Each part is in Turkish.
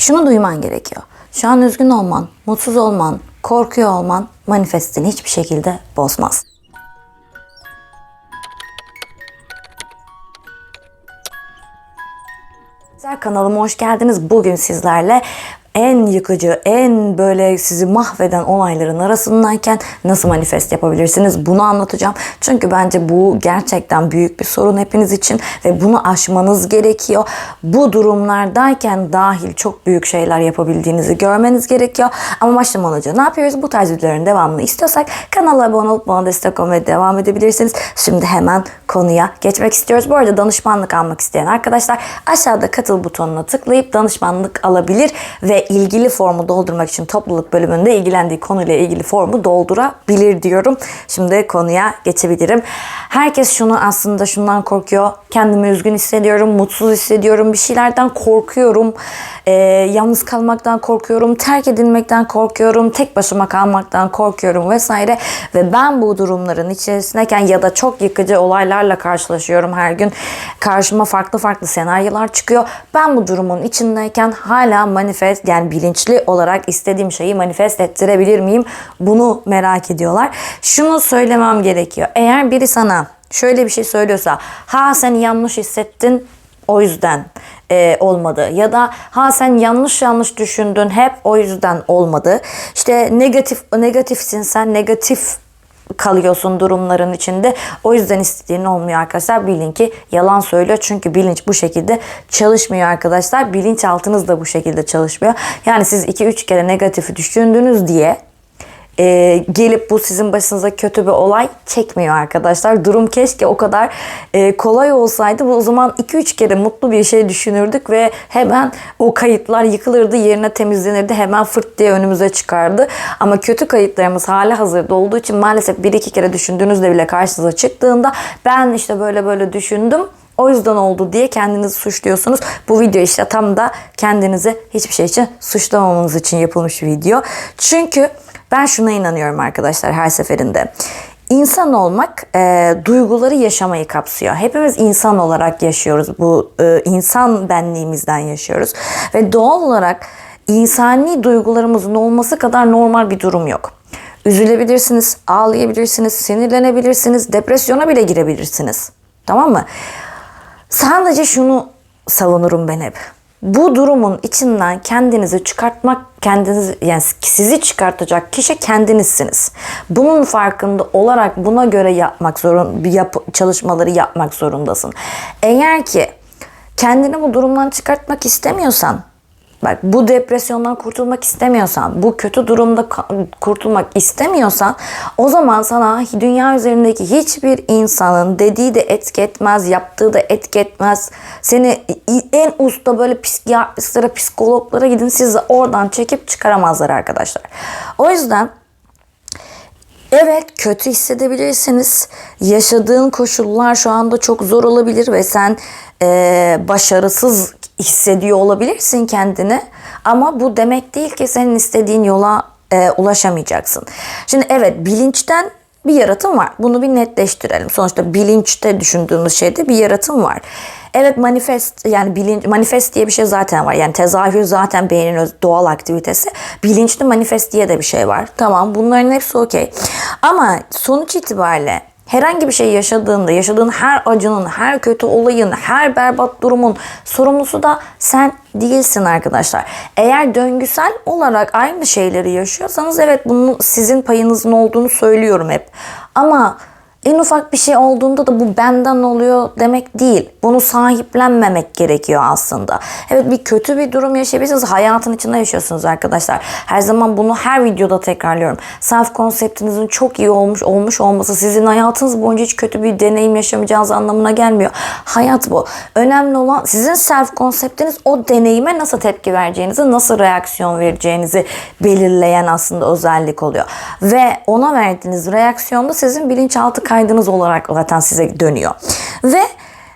Şunu duyman gerekiyor. Şu an üzgün olman, mutsuz olman, korkuyor olman manifestini hiçbir şekilde bozmaz. Güzel kanalıma hoş geldiniz. Bugün sizlerle en yıkıcı, en böyle sizi mahveden olayların arasındayken nasıl manifest yapabilirsiniz bunu anlatacağım. Çünkü bence bu gerçekten büyük bir sorun hepiniz için ve bunu aşmanız gerekiyor. Bu durumlardayken dahil çok büyük şeyler yapabildiğinizi görmeniz gerekiyor. Ama başlamadan önce ne yapıyoruz? Bu tarz videoların devamını istiyorsak kanala abone olup bana destek olmaya devam edebilirsiniz. Şimdi hemen konuya geçmek istiyoruz. Bu arada danışmanlık almak isteyen arkadaşlar aşağıda katıl butonuna tıklayıp danışmanlık alabilir ve ilgili formu doldurmak için topluluk bölümünde ilgilendiği konuyla ilgili formu doldurabilir diyorum. Şimdi konuya geçebilirim. Herkes şunu aslında şundan korkuyor. Kendimi üzgün hissediyorum, mutsuz hissediyorum, bir şeylerden korkuyorum. Ee, yalnız kalmaktan korkuyorum, terk edilmekten korkuyorum, tek başıma kalmaktan korkuyorum vesaire. Ve ben bu durumların içerisindeyken ya da çok yıkıcı olaylarla karşılaşıyorum her gün. Karşıma farklı farklı senaryolar çıkıyor. Ben bu durumun içindeyken hala manifest yani bilinçli olarak istediğim şeyi manifest ettirebilir miyim? Bunu merak ediyorlar. Şunu söylemem gerekiyor. Eğer biri sana şöyle bir şey söylüyorsa ha sen yanlış hissettin o yüzden e, olmadı ya da ha sen yanlış yanlış düşündün hep o yüzden olmadı. İşte negatif negatifsin sen negatif kalıyorsun durumların içinde. O yüzden istediğin olmuyor arkadaşlar. Bilin ki yalan söylüyor. Çünkü bilinç bu şekilde çalışmıyor arkadaşlar. Bilinçaltınız da bu şekilde çalışmıyor. Yani siz 2-3 kere negatifi düşündünüz diye e, gelip bu sizin başınıza kötü bir olay çekmiyor arkadaşlar. Durum keşke o kadar e, kolay olsaydı. Bu o zaman 2-3 kere mutlu bir şey düşünürdük ve hemen o kayıtlar yıkılırdı, yerine temizlenirdi. Hemen fırt diye önümüze çıkardı. Ama kötü kayıtlarımız hala hazırda olduğu için maalesef 1-2 kere düşündüğünüzde bile karşınıza çıktığında ben işte böyle böyle düşündüm. O yüzden oldu diye kendinizi suçluyorsunuz. Bu video işte tam da kendinizi hiçbir şey için suçlamamanız için yapılmış bir video. Çünkü ben şuna inanıyorum arkadaşlar her seferinde. İnsan olmak e, duyguları yaşamayı kapsıyor. Hepimiz insan olarak yaşıyoruz. Bu e, insan benliğimizden yaşıyoruz. Ve doğal olarak insani duygularımızın olması kadar normal bir durum yok. Üzülebilirsiniz, ağlayabilirsiniz, sinirlenebilirsiniz, depresyona bile girebilirsiniz. Tamam mı? Sadece şunu savunurum ben hep. Bu durumun içinden kendinizi çıkartmak, kendiniz yani sizi çıkartacak kişi kendinizsiniz. Bunun farkında olarak buna göre yapmak zorun, yap, çalışmaları yapmak zorundasın. Eğer ki kendini bu durumdan çıkartmak istemiyorsan, Bak bu depresyondan kurtulmak istemiyorsan, bu kötü durumda kurtulmak istemiyorsan o zaman sana dünya üzerindeki hiçbir insanın dediği de etki etmez, yaptığı da etki etmez. Seni en usta böyle psikiyatristlere, psikologlara gidin sizi oradan çekip çıkaramazlar arkadaşlar. O yüzden Evet kötü hissedebilirsiniz. Yaşadığın koşullar şu anda çok zor olabilir ve sen e, başarısız hissediyor olabilirsin kendini. Ama bu demek değil ki senin istediğin yola e, ulaşamayacaksın. Şimdi evet bilinçten bir yaratım var. Bunu bir netleştirelim. Sonuçta bilinçte düşündüğümüz şeyde bir yaratım var. Evet manifest yani bilinç manifest diye bir şey zaten var. Yani tezahür zaten beynin doğal aktivitesi. Bilinçli manifest diye de bir şey var. Tamam bunların hepsi okey. Ama sonuç itibariyle herhangi bir şey yaşadığında, yaşadığın her acının, her kötü olayın, her berbat durumun sorumlusu da sen değilsin arkadaşlar. Eğer döngüsel olarak aynı şeyleri yaşıyorsanız evet bunun sizin payınızın olduğunu söylüyorum hep. Ama en ufak bir şey olduğunda da bu benden oluyor demek değil. Bunu sahiplenmemek gerekiyor aslında. Evet bir kötü bir durum yaşayabilirsiniz. Hayatın içinde yaşıyorsunuz arkadaşlar. Her zaman bunu her videoda tekrarlıyorum. Self konseptinizin çok iyi olmuş olmuş olması sizin hayatınız boyunca hiç kötü bir deneyim yaşamayacağınız anlamına gelmiyor. Hayat bu. Önemli olan sizin self konseptiniz o deneyime nasıl tepki vereceğinizi, nasıl reaksiyon vereceğinizi belirleyen aslında özellik oluyor. Ve ona verdiğiniz reaksiyonda sizin bilinçaltı kaydınız olarak zaten size dönüyor. Ve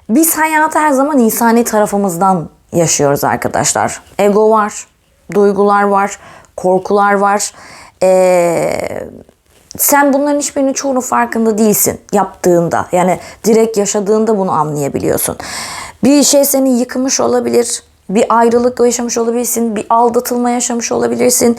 biz hayatı her zaman insani tarafımızdan yaşıyoruz arkadaşlar. Ego var, duygular var, korkular var. Ee, sen bunların hiçbirinin çoğunun farkında değilsin yaptığında. Yani direkt yaşadığında bunu anlayabiliyorsun. Bir şey seni yıkmış olabilir. Bir ayrılık yaşamış olabilirsin, bir aldatılma yaşamış olabilirsin.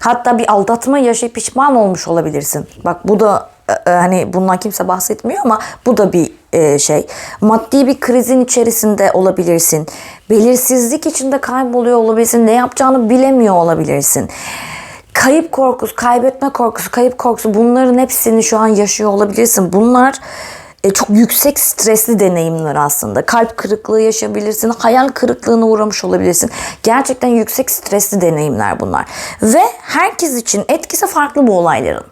Hatta bir aldatma yaşayıp pişman olmuş olabilirsin. Bak bu da hani bundan kimse bahsetmiyor ama bu da bir e, şey. Maddi bir krizin içerisinde olabilirsin. Belirsizlik içinde kayboluyor olabilirsin. Ne yapacağını bilemiyor olabilirsin. Kayıp korkusu, kaybetme korkusu, kayıp korkusu bunların hepsini şu an yaşıyor olabilirsin. Bunlar e, çok yüksek stresli deneyimler aslında. Kalp kırıklığı yaşayabilirsin, hayal kırıklığına uğramış olabilirsin. Gerçekten yüksek stresli deneyimler bunlar. Ve herkes için etkisi farklı bu olayların.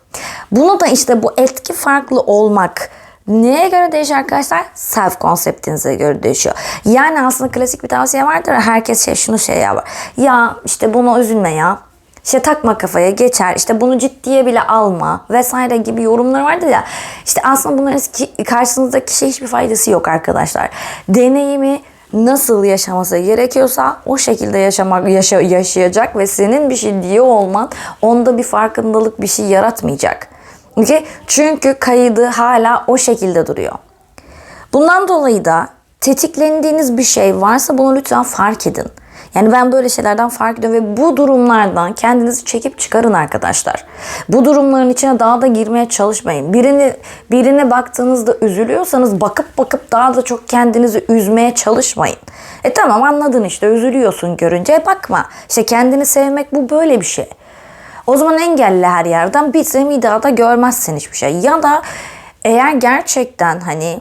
Bunu da işte bu etki farklı olmak neye göre değişiyor arkadaşlar? Self konseptinize göre değişiyor. Yani aslında klasik bir tavsiye vardır. Herkes şey şunu şey yapar. Ya işte buna üzülme ya. İşte takma kafaya geçer işte bunu ciddiye bile alma vesaire gibi yorumlar vardır ya. İşte aslında bunların ki- karşınızdaki kişiye hiçbir faydası yok arkadaşlar. Deneyimi nasıl yaşaması gerekiyorsa o şekilde yaşamak yaşa- yaşayacak ve senin bir şey diye olman onda bir farkındalık bir şey yaratmayacak. Okay? Çünkü kaydı hala o şekilde duruyor. Bundan dolayı da tetiklendiğiniz bir şey varsa bunu lütfen fark edin. Yani ben böyle şeylerden fark ediyorum ve bu durumlardan kendinizi çekip çıkarın arkadaşlar. Bu durumların içine daha da girmeye çalışmayın. Birini birine baktığınızda üzülüyorsanız bakıp bakıp daha da çok kendinizi üzmeye çalışmayın. E tamam anladın işte üzülüyorsun görünce E bakma. İşte kendini sevmek bu böyle bir şey. O zaman engelle her yerden bir daha da görmezsin hiçbir şey. Ya da eğer gerçekten hani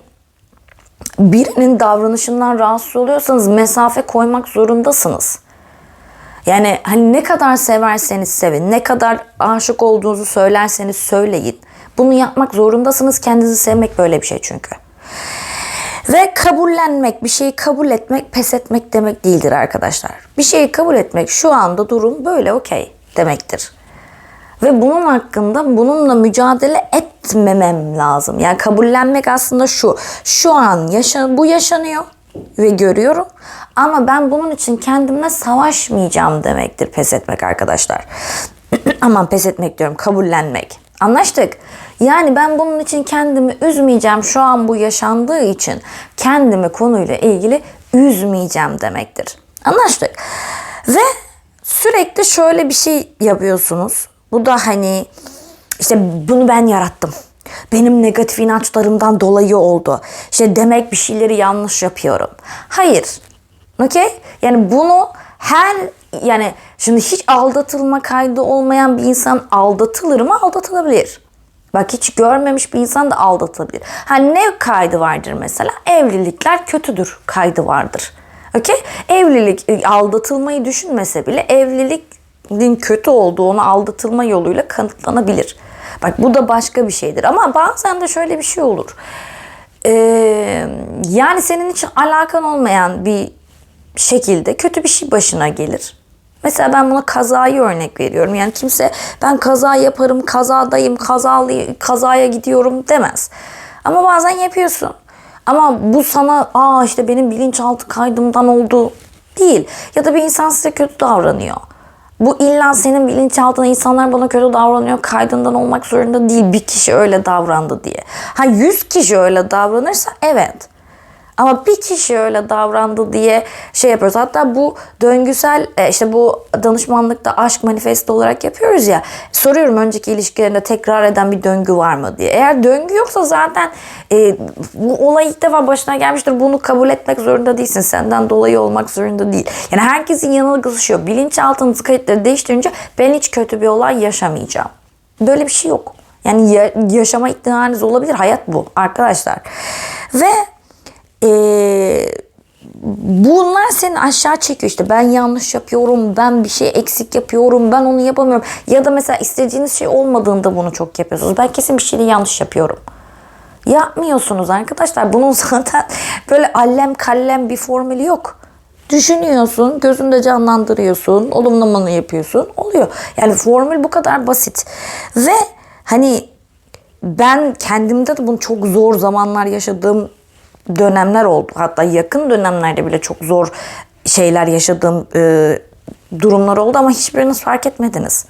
birinin davranışından rahatsız oluyorsanız mesafe koymak zorundasınız. Yani hani ne kadar severseniz sevin, ne kadar aşık olduğunuzu söylerseniz söyleyin. Bunu yapmak zorundasınız. Kendinizi sevmek böyle bir şey çünkü. Ve kabullenmek, bir şeyi kabul etmek, pes etmek demek değildir arkadaşlar. Bir şeyi kabul etmek şu anda durum böyle okey demektir. Ve bunun hakkında bununla mücadele etmemem lazım. Yani kabullenmek aslında şu. Şu an yaşa, bu yaşanıyor ve görüyorum. Ama ben bunun için kendimle savaşmayacağım demektir pes etmek arkadaşlar. Aman pes etmek diyorum kabullenmek. Anlaştık. Yani ben bunun için kendimi üzmeyeceğim şu an bu yaşandığı için kendimi konuyla ilgili üzmeyeceğim demektir. Anlaştık. Ve sürekli şöyle bir şey yapıyorsunuz. Bu da hani işte bunu ben yarattım. Benim negatif inançlarımdan dolayı oldu. İşte demek bir şeyleri yanlış yapıyorum. Hayır. Okey? Yani bunu her yani şimdi hiç aldatılma kaydı olmayan bir insan aldatılır mı? Aldatılabilir. Bak hiç görmemiş bir insan da aldatabilir. Ha ne kaydı vardır mesela? Evlilikler kötüdür kaydı vardır. Okey? Evlilik e, aldatılmayı düşünmese bile evliliğin kötü olduğunu aldatılma yoluyla kanıtlanabilir. Bak bu da başka bir şeydir. Ama bazen de şöyle bir şey olur. Ee, yani senin hiç alakan olmayan bir şekilde kötü bir şey başına gelir. Mesela ben buna kazayı örnek veriyorum. Yani kimse ben kaza yaparım, kazadayım, kazalı, kazaya gidiyorum demez. Ama bazen yapıyorsun. Ama bu sana aa işte benim bilinçaltı kaydımdan oldu değil. Ya da bir insan size kötü davranıyor. Bu illa senin bilinçaltına insanlar bana kötü davranıyor kaydından olmak zorunda değil. Bir kişi öyle davrandı diye. Ha 100 kişi öyle davranırsa evet. Ama bir kişi öyle davrandı diye şey yapıyoruz. Hatta bu döngüsel e, işte bu danışmanlıkta aşk manifesto olarak yapıyoruz ya. Soruyorum önceki ilişkilerinde tekrar eden bir döngü var mı diye. Eğer döngü yoksa zaten e, bu olay ilk defa başına gelmiştir. Bunu kabul etmek zorunda değilsin. Senden dolayı olmak zorunda değil. Yani herkesin yanılgısı şu. Bilinçaltınız kayıtları değiştirince ben hiç kötü bir olay yaşamayacağım. Böyle bir şey yok. Yani ya- yaşama ihtimaliniz olabilir. Hayat bu arkadaşlar. Ve ee, bunlar seni aşağı çekiyor işte. Ben yanlış yapıyorum ben bir şey eksik yapıyorum ben onu yapamıyorum. Ya da mesela istediğiniz şey olmadığında bunu çok yapıyorsunuz. Ben kesin bir şeyi yanlış yapıyorum. Yapmıyorsunuz arkadaşlar. Bunun zaten böyle allem kallem bir formülü yok. Düşünüyorsun gözünde canlandırıyorsun olumlamanı yapıyorsun? Oluyor. Yani formül bu kadar basit. Ve hani ben kendimde de bunu çok zor zamanlar yaşadığım dönemler oldu. Hatta yakın dönemlerde bile çok zor şeyler yaşadığım e, durumlar oldu ama hiçbiriniz fark etmediniz.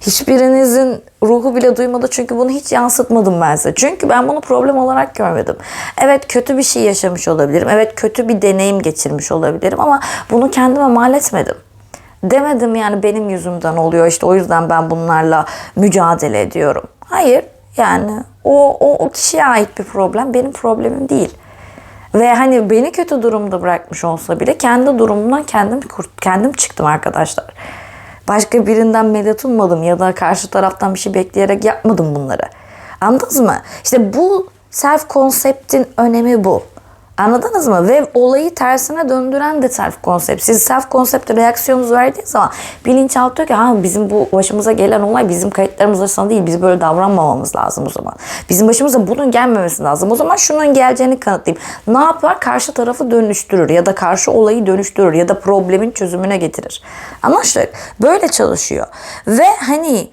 Hiçbirinizin ruhu bile duymadı çünkü bunu hiç yansıtmadım ben size. Çünkü ben bunu problem olarak görmedim. Evet kötü bir şey yaşamış olabilirim. Evet kötü bir deneyim geçirmiş olabilirim ama bunu kendime mal etmedim. Demedim yani benim yüzümden oluyor işte o yüzden ben bunlarla mücadele ediyorum. Hayır yani o, o, o kişiye ait bir problem benim problemim değil. Ve hani beni kötü durumda bırakmış olsa bile kendi durumumdan kendim kurt, kendim çıktım arkadaşlar. Başka birinden medet ummadım ya da karşı taraftan bir şey bekleyerek yapmadım bunları. Anladınız mı? İşte bu self konseptin önemi bu. Anladınız mı? Ve olayı tersine döndüren de self konsept. Siz self konsepte reaksiyonunuzu verdiğiniz zaman bilinçaltı diyor ki ha bizim bu başımıza gelen olay bizim kayıtlarımız arasında değil. Biz böyle davranmamamız lazım o zaman. Bizim başımıza bunun gelmemesi lazım. O zaman şunun geleceğini kanıtlayayım. Ne yapar? Karşı tarafı dönüştürür ya da karşı olayı dönüştürür ya da problemin çözümüne getirir. Anlaştık. Böyle çalışıyor. Ve hani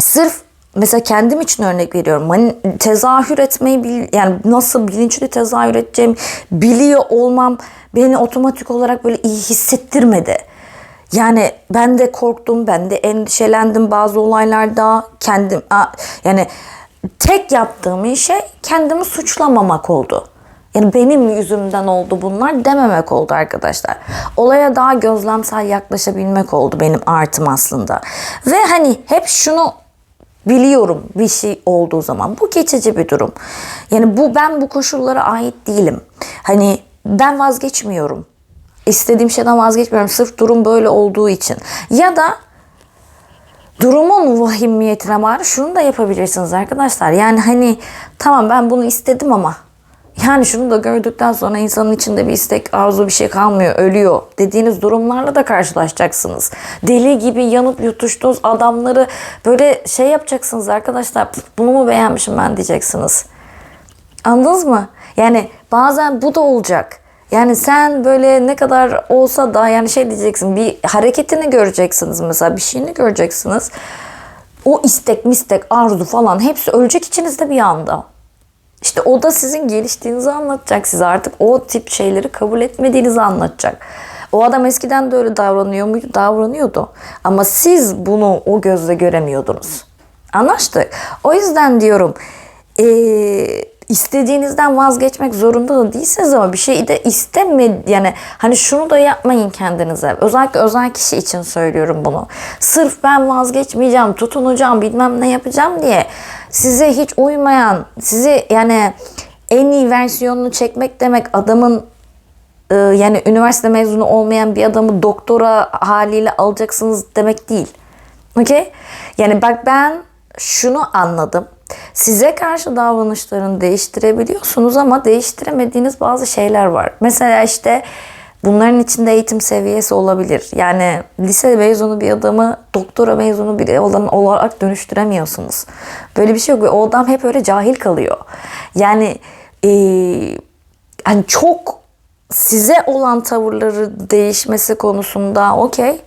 sırf mesela kendim için örnek veriyorum. Hani tezahür etmeyi bil, yani nasıl bilinçli tezahür edeceğim biliyor olmam beni otomatik olarak böyle iyi hissettirmedi. Yani ben de korktum, ben de endişelendim bazı olaylarda. Kendim yani tek yaptığım şey kendimi suçlamamak oldu. Yani benim yüzümden oldu bunlar dememek oldu arkadaşlar. Olaya daha gözlemsel yaklaşabilmek oldu benim artım aslında. Ve hani hep şunu biliyorum bir şey olduğu zaman. Bu geçici bir durum. Yani bu ben bu koşullara ait değilim. Hani ben vazgeçmiyorum. İstediğim şeyden vazgeçmiyorum. Sırf durum böyle olduğu için. Ya da durumun vahimiyetine maruz şunu da yapabilirsiniz arkadaşlar. Yani hani tamam ben bunu istedim ama yani şunu da gördükten sonra insanın içinde bir istek, arzu bir şey kalmıyor, ölüyor dediğiniz durumlarla da karşılaşacaksınız. Deli gibi yanıp yutuştuğunuz adamları böyle şey yapacaksınız arkadaşlar. Bunu mu beğenmişim ben diyeceksiniz. Anladınız mı? Yani bazen bu da olacak. Yani sen böyle ne kadar olsa da yani şey diyeceksin bir hareketini göreceksiniz mesela bir şeyini göreceksiniz. O istek mistek arzu falan hepsi ölecek içinizde bir anda. İşte o da sizin geliştiğinizi anlatacak size artık o tip şeyleri kabul etmediğinizi anlatacak. O adam eskiden de öyle davranıyor muydu? Davranıyordu. Ama siz bunu o gözle göremiyordunuz. Anlaştık. O yüzden diyorum ee, istediğinizden vazgeçmek zorunda da değilsiniz ama bir şeyi de isteme yani hani şunu da yapmayın kendinize. Özellikle özel kişi için söylüyorum bunu. Sırf ben vazgeçmeyeceğim, tutunacağım, bilmem ne yapacağım diye size hiç uymayan, sizi yani en iyi versiyonunu çekmek demek adamın e, yani üniversite mezunu olmayan bir adamı doktora haliyle alacaksınız demek değil. Okey? Yani bak ben şunu anladım. Size karşı davranışlarını değiştirebiliyorsunuz ama değiştiremediğiniz bazı şeyler var. Mesela işte bunların içinde eğitim seviyesi olabilir. Yani lise mezunu bir adamı doktora mezunu biri olan olarak dönüştüremiyorsunuz. Böyle bir şey yok. O adam hep öyle cahil kalıyor. Yani ee, hani çok size olan tavırları değişmesi konusunda okey.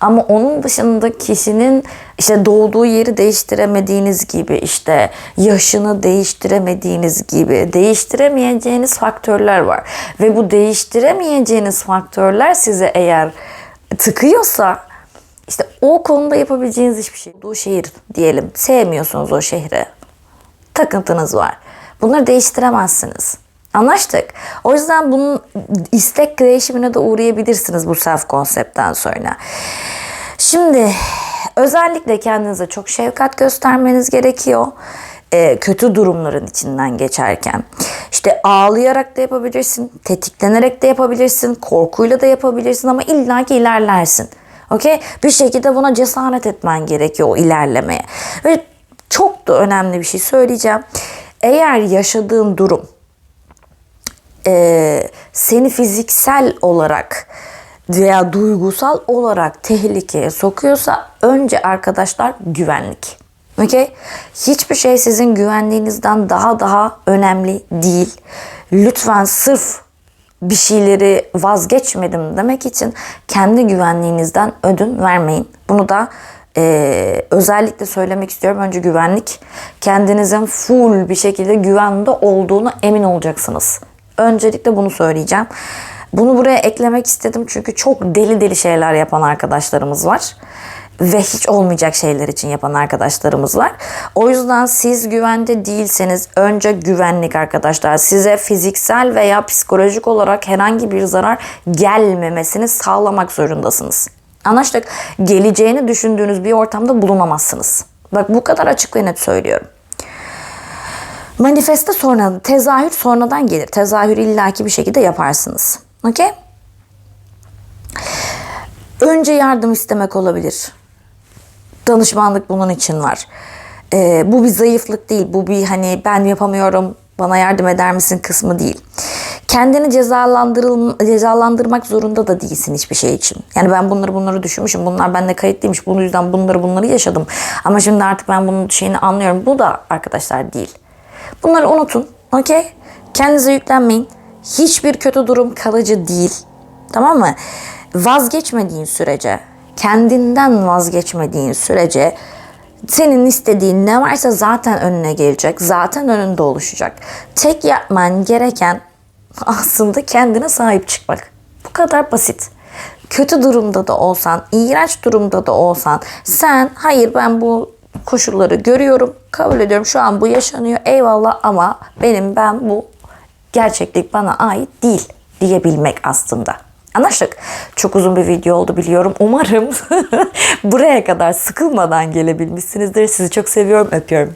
Ama onun dışında kişinin işte doğduğu yeri değiştiremediğiniz gibi işte yaşını değiştiremediğiniz gibi değiştiremeyeceğiniz faktörler var. Ve bu değiştiremeyeceğiniz faktörler size eğer tıkıyorsa işte o konuda yapabileceğiniz hiçbir şey. Doğduğu şehir diyelim. Sevmiyorsunuz o şehri. Takıntınız var. Bunları değiştiremezsiniz. Anlaştık. O yüzden bunun istek değişimine de uğrayabilirsiniz bu self konseptten sonra. Şimdi özellikle kendinize çok şefkat göstermeniz gerekiyor. Ee, kötü durumların içinden geçerken. İşte ağlayarak da yapabilirsin, tetiklenerek de yapabilirsin, korkuyla da yapabilirsin ama illaki ilerlersin. Okey? Bir şekilde buna cesaret etmen gerekiyor o ilerlemeye. Ve çok da önemli bir şey söyleyeceğim. Eğer yaşadığın durum e, seni fiziksel olarak veya duygusal olarak tehlikeye sokuyorsa önce arkadaşlar güvenlik. Okay? Hiçbir şey sizin güvenliğinizden daha daha önemli değil. Lütfen sırf bir şeyleri vazgeçmedim demek için kendi güvenliğinizden ödün vermeyin. Bunu da e, özellikle söylemek istiyorum. Önce güvenlik. Kendinizin full bir şekilde güvende olduğunu emin olacaksınız. Öncelikle bunu söyleyeceğim. Bunu buraya eklemek istedim çünkü çok deli deli şeyler yapan arkadaşlarımız var. ve hiç olmayacak şeyler için yapan arkadaşlarımız var. O yüzden siz güvende değilseniz önce güvenlik arkadaşlar. Size fiziksel veya psikolojik olarak herhangi bir zarar gelmemesini sağlamak zorundasınız. Anlaştık. Geleceğini düşündüğünüz bir ortamda bulunamazsınız. Bak bu kadar açık ve net söylüyorum. Manifeste sonra, tezahür sonradan gelir. Tezahür illaki bir şekilde yaparsınız. Okey? Önce yardım istemek olabilir. Danışmanlık bunun için var. Ee, bu bir zayıflık değil. Bu bir hani ben yapamıyorum bana yardım eder misin kısmı değil. Kendini cezalandırıl cezalandırmak zorunda da değilsin hiçbir şey için. Yani ben bunları bunları düşünmüşüm. Bunlar bende kayıtlıymış. Bunun yüzden bunları bunları yaşadım. Ama şimdi artık ben bunun şeyini anlıyorum. Bu da arkadaşlar değil. Bunları unutun. Okey? Kendinize yüklenmeyin. Hiçbir kötü durum kalıcı değil. Tamam mı? Vazgeçmediğin sürece, kendinden vazgeçmediğin sürece senin istediğin ne varsa zaten önüne gelecek. Zaten önünde oluşacak. Tek yapman gereken aslında kendine sahip çıkmak. Bu kadar basit. Kötü durumda da olsan, iğrenç durumda da olsan sen hayır ben bu koşulları görüyorum, kabul ediyorum. Şu an bu yaşanıyor. Eyvallah ama benim ben bu gerçeklik bana ait değil diyebilmek aslında. Anlaştık. Çok uzun bir video oldu biliyorum. Umarım buraya kadar sıkılmadan gelebilmişsinizdir. Sizi çok seviyorum, öpüyorum.